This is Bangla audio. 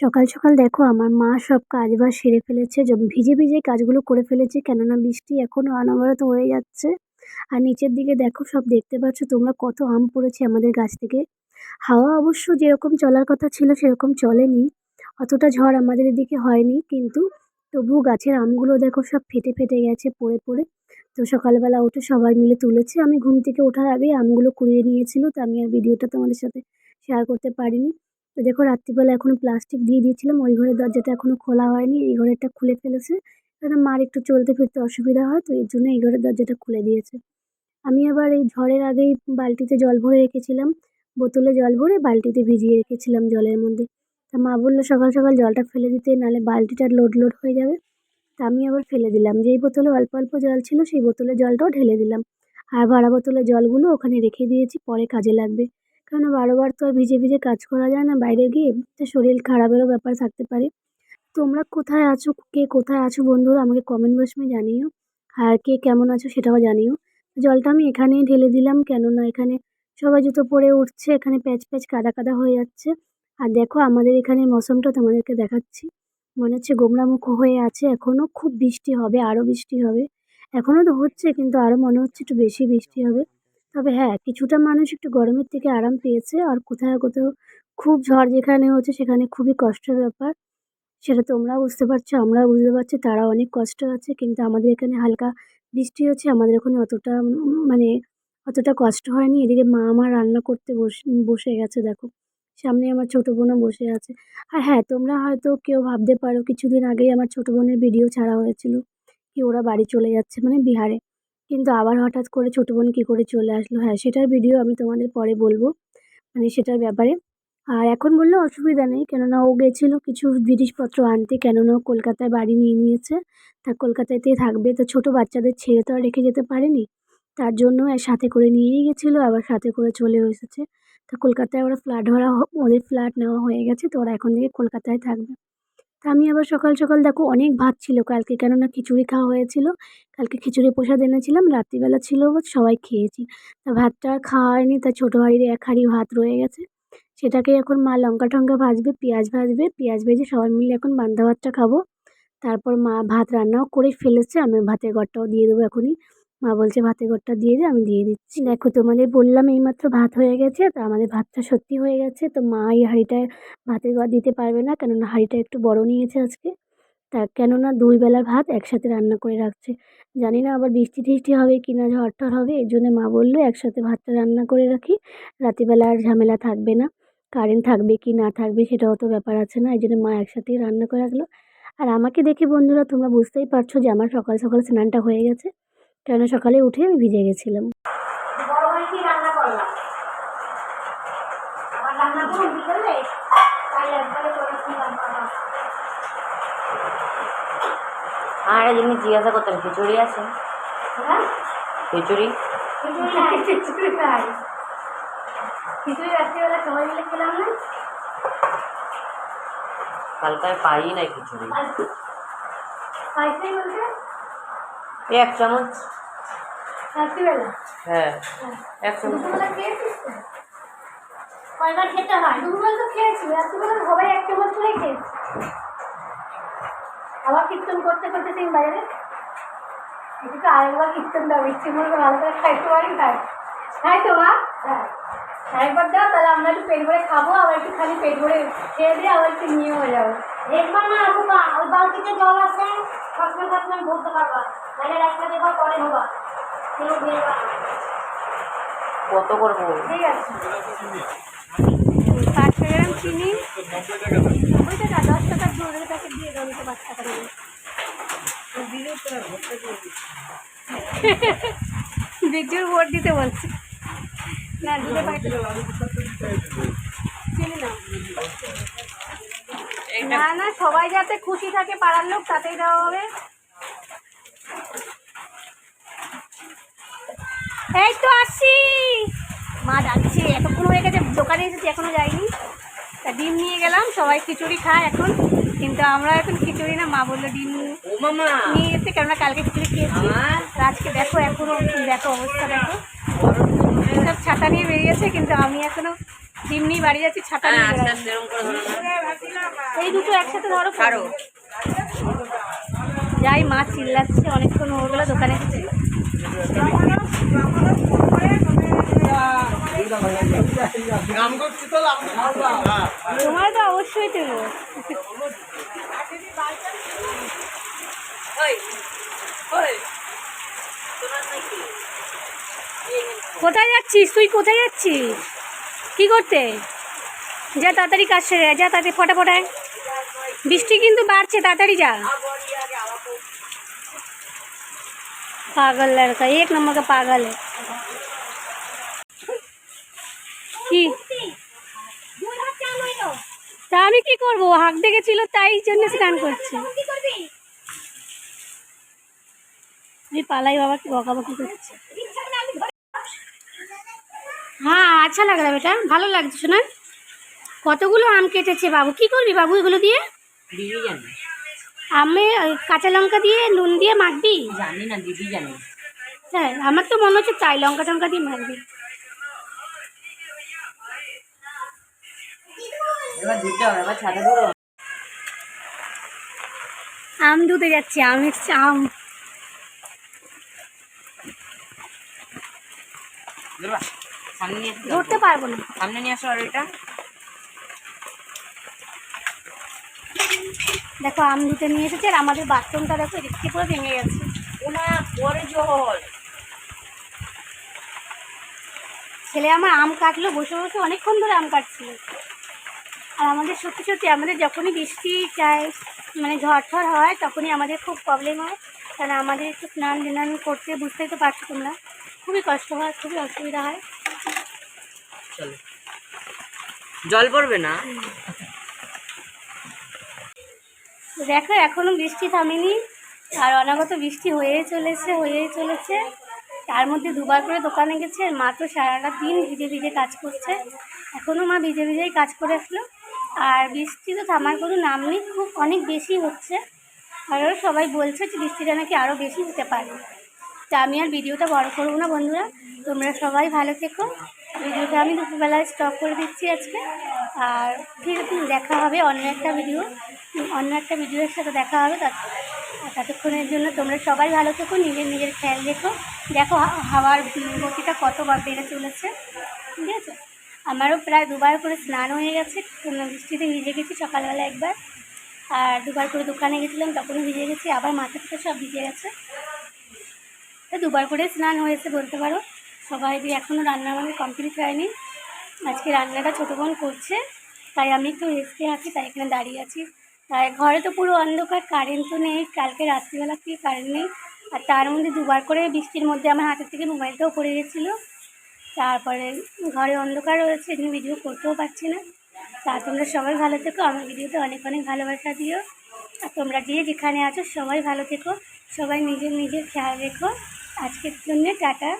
সকাল সকাল দেখো, আমার মা সব কাজ বাজ সেরে ফেলেছে ভিজে ভিজে কাজগুলো করে ফেলেছে, কেননা বৃষ্টি এখনও অনবরত হয়ে যাচ্ছে। আর নিচের দিকে দেখো, সব দেখতে পাচ্ছ তোমরা কত আম পড়েছে আমাদের গাছ থেকে। হাওয়া অবশ্য যেরকম চলার কথা ছিল, সেরকম চলেনি। অতটা ঝড় আমাদের এদিকে হয়নি, কিন্তু তবুও গাছের আমগুলো দেখো সব ফেটে ফেটে গেছে, পড়ে পড়ে। তো সকালবেলা উঠে সবাই মিলে তুলেছে। আমি ঘুম থেকে ওঠার আগেই আমগুলো কুড়িয়ে নিয়েছিল, তো আমি আর ভিডিওটা তোমাদের সাথে শেয়ার করতে পারিনি। তো দেখো রাত্রিবেলা এখনও প্লাস্টিক দিয়ে দিয়েছিলাম, ওই ঘরের দরজাটা এখনও খোলা হয়নি, এই ঘরেরটা খুলে ফেলেছে। কারণ মার একটু চলতে ফিরতে অসুবিধা হয়, তো এর জন্য এই ঘরের দরজাটা খুলে দিয়েছে। আমি আবার এই ঝড়ের আগেই বালতিতে জল ভরে রেখেছিলাম, বোতলে জল ভরে বালতিতে ভিজিয়ে রেখেছিলাম জলের মধ্যে। তা মা বলল, সকাল সকাল জলটা ফেলে দিতে, নাহলে বালতিটা লোড লোড হয়ে যাবে। তা আমি আবার ফেলে দিলাম। যেই বোতলে অল্প অল্প জল ছিল, সেই বোতলে জলটাও ঢেলে দিলাম। আর ভরা বোতলে জলগুলো ওখানে রেখে দিয়েছি, পরে কাজে লাগবে। কারণ বারবার তো আর ভিজে ভিজে কাজ করা যায় না বাইরে গিয়ে, তো শরীর খারাপেরও ব্যাপার থাকতে পারে। তোমরা কোথায় আছো, কে কোথায় আছো বন্ধুরা, আমাকে কমেন্ট বক্সে জানিও। আর কে কেমন আছো সেটাও জানিও। জলটা আমি এখানেই ঢেলে দিলাম, কেননা এখানে সবাই জুতো পরে উঠছে, এখানে প্যাচ প্যাচ কাদা কাদা হয়ে যাচ্ছে। আর দেখো আমাদের এখানে মৌসুমটা তোমাদেরকে দেখাচ্ছি। মনে হচ্ছে গোমড়ামুখ হয়ে আছে এখনও খুব বৃষ্টি হবে আরও বৃষ্টি হবে। এখনও তো হচ্ছে, কিন্তু আরও মনে হচ্ছে একটু বেশি বৃষ্টি হবে। তবে হ্যাঁ কিছুটা মানুষ একটু গরমের থেকে আরাম পেয়েছে, আর কোথাও কোথাও খুব ঝড় যেখানে হচ্ছে সেখানে খুবই কষ্টের ব্যাপার। সেটা তোমরাও বুঝতে পারছ, আমরাও বুঝতে পারছি তারা অনেক কষ্ট আছে, কিন্তু আমাদের এখানে হালকা বৃষ্টি হচ্ছে, আমাদের ওখানে অতটা মানে অতটা কষ্ট হয়নি। এদিকে মা আমার রান্না করতে বসে বসে গেছে, দেখো। সামনে আমার ছোটো বোনও বসে আছে। আর হ্যাঁ তোমরা হয়তো কেউ ভাবতে পারো কিছুদিন আগেই আমার ছোটো বোনের ভিডিও ছাড়া হয়েছিল কি ওরা বাড়ি চলে যাচ্ছে মানে বিহারে। কিন্তু আবার হঠাৎ করে ছোটো বোন কী করে চলে আসলো? হ্যাঁ সেটার ভিডিও আমি তোমাদের পরে বলব মানে সেটার ব্যাপারে। আর এখন বললে অসুবিধা নেই, কেননা ও গেছিল কিছু জিনিসপত্র আনতে, কেননা ও কলকাতায় বাড়ি নিয়ে নিয়েছে। তা কলকাতাতেই থাকবে, তো ছোটো বাচ্চাদের ছেড়ে তো আর রেখে যেতে পারেনি। তার জন্য সাথে করে নিয়েই গেছিল, আবার সাথে করে চলেও এসেছে। তা কলকাতায় ওরা ফ্ল্যাট ভাড়া ওদের ফ্ল্যাট নেওয়া হয়ে গেছে, তো ওরা এখন থেকে কলকাতায় থাকবে। তা আমি আবার সকাল সকাল দেখো অনেক ভাত ছিল কালকে, কেননা খিচুড়ি খাওয়া হয়েছিল, কালকে খিচুড়ি প্রসাদ এনেছিলাম, রাত্রিবেলা ছিল সবাই খেয়েছি। তা ভাতটা খাওয়া হয়নি, তা ছোটো হাঁড়ির এক হাঁড়ি ভাত রয়ে গেছে। সেটাকে এখন মা লঙ্কা টঙ্কা ভাজবে, পেঁয়াজ ভাজবে, পেঁয়াজ ভেজে সবাই মিলে এখন পান্তা ভাতটা খাব। তারপর মা ভাত রান্নাও করে ফেলেছে, আমি ভাতের ঘরটাও দিয়ে দেবো এখনই। মা বলছে ভাতের ঘরটা দিয়ে দে, আমি দিয়ে দিচ্ছি। দেখো, তোমাদের বললাম এইমাত্র ভাত হয়ে গেছে, তো আমাদের ভাতটা সত্যি হয়ে গেছে। তো মা এই হাঁড়িটায় ভাতের ঘর দিতে পারবে না, কেননা হাঁড়িটা একটু বড় নিয়েছে আজকে। তা কেননা দুই বেলার ভাত একসাথে রান্না করে রাখছে। জানি না আবার বৃষ্টি টিষ্টি হবে কি না ঝড় হবে, এর জন্য মা বলল, একসাথে ভাতটা রান্না করে রাখি। রাত্রিবেলা আর ঝামেলা থাকবে না। কারেন্ট থাকবে কি না থাকবে সেটাও তো ব্যাপার আছে না এই জন্য মা একসাথেই রান্না করে রাখল। আর আমাকে দেখে বন্ধুরা, তোমরা বুঝতেই পারছ যে আমার সকাল সকাল স্নানটা হয়ে গেছে। কেন সকালে উঠে আমি ভিজে গেছিলাম। আর যিনি জিজ্ঞাসা করতেন খিচুড়ি আছে? হ্যাঁ? খিচুড়ি? খিচুড়ি খিচুড়ি রাত্রিবেলা সবাই মিলে খেলাম না? কালকে আমি পাই নাই খিচুড়ি বলতে? এক চামচ। হ্যাঁ এক চামচ। খেয়েছিস তো? কয়বার খেতে হয়? দুপুরবেলা তো খেয়েছি রাত্রিবেলা সবাই এক চামচ করেই খেয়েছি। আবার কীর্তন করতে করতে বাজারে এদিকে আরেকবার কীর্তন দাও ইচ্ছে করবে ভালো করে খাইতে পারি খাই খাই তো মা হ্যাঁ। আরেকবার দাও তাহলে আমরা একটু পেট ভরে খাব আবার একটু খালি পেট ভরে খেয়ে দিয়ে আবার একটু নিয়ে হয়ে যাব। দেখবা না বাবা ওই বালতিতে জল আছে সবসময় সবসময় বলতে পারবা। তাহলে রাস্তা দেবার পরে হবা কেউ বেরবা কত করব ঠিক আছে। পাঁচশো গ্রাম চিনি। নব্বই টাকা দশ টাকার প্যাকেট দিয়ে দাও তো পাঁচ টাকা দেবে। বিজুর ভোট দিতে বলছে। না দুধের প্যাকেট চিনি না। না না সবাই যাতে খুশি থাকে পাড়ার লোক তাতেই দেওয়া হবে। এই তো আসছি। মা যাচ্ছে এতক্ষণ হয়ে গেছে দোকানে এসেছি এখনও যাইনি। তা ডিম নিয়ে গেলাম সবাই খিচুড়ি খায় এখন। কিন্তু আমরা এখন খিচুড়ি না মা বলল ডিম নিয়ে গেছে কেননা কালকে খিচুড়ি খেয়েছি। আজকে দেখো এখনও দেখো অবস্থা দেখো। সব ছাতা নিয়ে বেরিয়েছে কিন্তু আমি এখনও ডিম নিয়ে বাড়ি যাচ্ছি ছাতা হ্যাঁ করে এই দুটো একসাথে ধরো ছাড়ো যাই মা চিল্লাচ্ছে অনেকক্ষণ হয়ে গেলো দোকানে এসেছি তোমার তো অবশ্যই নাকি কোথায় যাচ্ছিস? তুই কোথায় যাচ্ছিস? কি করতে? যা তাড়াতাড়ি কাজ সেরে যা তাড়াতাড়ি ফটাফটায় বৃষ্টি কিন্তু বাড়ছে, তাড়াতাড়ি যা। পাগল লড়কা এক নম্বর का পাগল। है কি? তা আমি কি করব? হাঁক দেখেছিল তাই জন্য স্নান করছে। আমি পালাই বাবা কি বকাবকি করছে। হ্যাঁ আচ্ছা লাগল বেটা ভালো লাগছে না কতগুলো আম কেটেছে বাবু? কি করবি বাবু এগুলো দিয়ে? আমে কাঁচা লঙ্কা দিয়ে নুন দিয়ে মাখবি? জানি না দিদি জানি। হ্যাঁ আমার তো মনে হচ্ছে তাই লঙ্কা টঙ্কা দিয়ে মাখবি। আম ধুতে যাচ্ছি আম এসছে আম। ধরবা? সামনে ধরতে পারব না। সামনে নিয়ে আসো আর এটা। দেখো আম ধুতে নিয়ে এসেছে আর আমাদের বাথরুমটা দেখো থেকে পুরো ভেঙে গেছে। ওনা পরে জল। ছেলে আমার আম কাটলো বসে বসে অনেকক্ষণ ধরে আম কাটছিল। আর আমাদের সত্যি সত্যি আমাদের যখনই বৃষ্টি চায় মানে ঝড় ঝড় হয় তখনই আমাদের খুব প্রবলেম হয়। কারণ আমাদের একটু স্নান টিনান করতে বুঝতেই তো পারছ তোমরা। খুবই কষ্ট হয় খুবই অসুবিধা হয়। জল পড়বে না? দেখো এখনও বৃষ্টি থামেনি। আর অনাগত বৃষ্টি হয়েই চলেছে হয়েই চলেছে। তার মধ্যে দুবার করে দোকানে গেছে মা তো সারাটা দিন ভিজে ভিজে কাজ করছে। এখনও মা ভিজে ভিজেই কাজ করে আসলো। আর বৃষ্টি তো থামার কোনো নাম নেই, খুব অনেক বেশি হচ্ছে। আর সবাই বলছে যে বৃষ্টিটা নাকি আরও বেশি হতে পারে। তা আমি আর ভিডিওটা বড় করব না, বন্ধুরা। তোমরা সবাই ভালো থেকো। ভিডিওটা আমি দুপুরবেলায় স্টপ করে দিচ্ছি আজকে। আর ঠিক দেখা হবে অন্য একটা ভিডিও অন্য একটা ভিডিওর সাথে দেখা হবে ততক্ষণের জন্য তোমরা সবাই ভালো থেকো, নিজের নিজের খেয়াল রেখো। দেখো হাওয়ার গতিটা কতবার বেড়ে চলেছে, ঠিক আছে? আমারও প্রায় দুবার করে স্নান হয়ে গেছে বৃষ্টিতে ভিজে গেছি সকালবেলা একবার। আর দুবার করে দোকানে গেছিলাম, তখনও ভিজে গেছি, আবার মাথা থেকে সব ভিজে গেছে। দুবার করে স্নান হয়েছে বলতে পারো। সবাই দিয়ে এখনও রান্না বান্না কমপ্লিট হয়নি। আজকে রান্নাটা ছোটো বোন করছে, তাই আমি একটু রেস্টে আছি, তাই এখানে দাঁড়িয়ে আছি। তাই ঘরে তো পুরো অন্ধকার কারেন্ট তো নেই, কালকে রাত্রিবেলা থেকে কারেন্ট নেই। আর তার মধ্যে দুবার করে বৃষ্টির মধ্যে আমার হাতের থেকে মোবাইলটাও পড়ে গেছিল। তারপরে ঘরে অন্ধকার রয়েছে এখানে ভিডিও করতেও পারছি না। তা তোমরা সবাই ভালো থেকো, আমার ভিডিওতে অনেক অনেক ভালোবাসা দিও। আর তোমরা যে যেখানে আছো সবাই ভালো থেকো, সবাই নিজের নিজের খেয়াল রেখো। আজকের জন্যে টাটা।